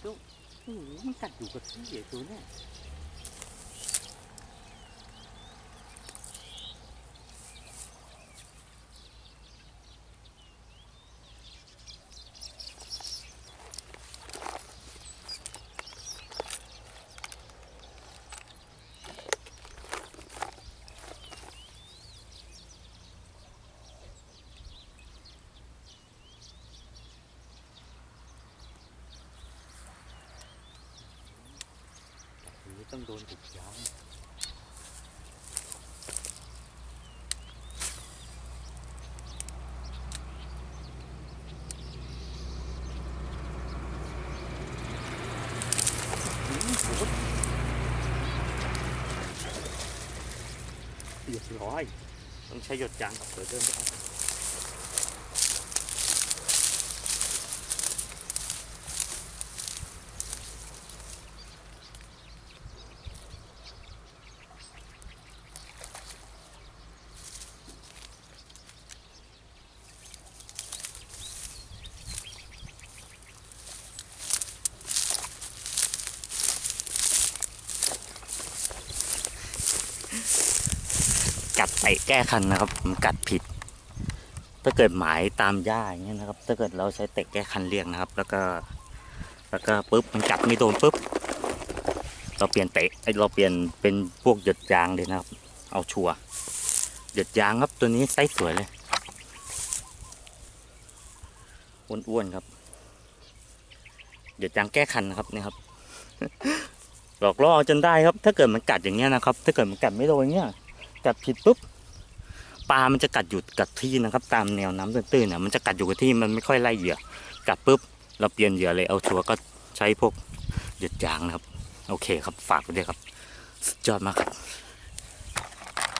เจ้าโอ้มันกัดอยู่กับที่ไอ้ตัวเนี่ย ต้องโดนติดย้ำอืมโหเรียบร้อยต้องใช้หยดยางเดี๋ยวเดินไป กัดเตะแก้คันนะครับ ผมกัดผิด ถ้าเกิดหมายตามย่าอย่างเงี้ยนะครับ ถ้าเกิดเราใช้เตะแก้คันเรียงนะครับ แล้วก็ แล้วก็ปุ๊บมันกัดไม่โดนปุ๊บเราเปลี่ยนเตะไอเราเปลี่ยนเป็นพวกหยดยางเลยนะครับ เอาชัวหยดยางครับตัวนี้ไซส์สวยเลยอ้วนๆครับหยดยางแก้คันนะครับนี่ครับ หลอกล่อจนได้ครับ ถ้าเกิดมันกัดอย่างเงี้ยนะครับ ถ้าเกิดมันกัดไม่โดนเงี้ยกัดผิดปุ๊บปลามันจะกัดหยุดกัดที่นะครับ ตามแนวน้ำตื้นๆเนี่ยมันจะกัดอยู่กับที่มันไม่ค่อยไล่เหยื่อกัดปุ๊บเราเปลี่ยนเหยื่อเลยเอาชัวก็ใช้พวกหยดยางนะครับ โอเคครับฝากไว้ด้วยครับสุดยอดมากครับ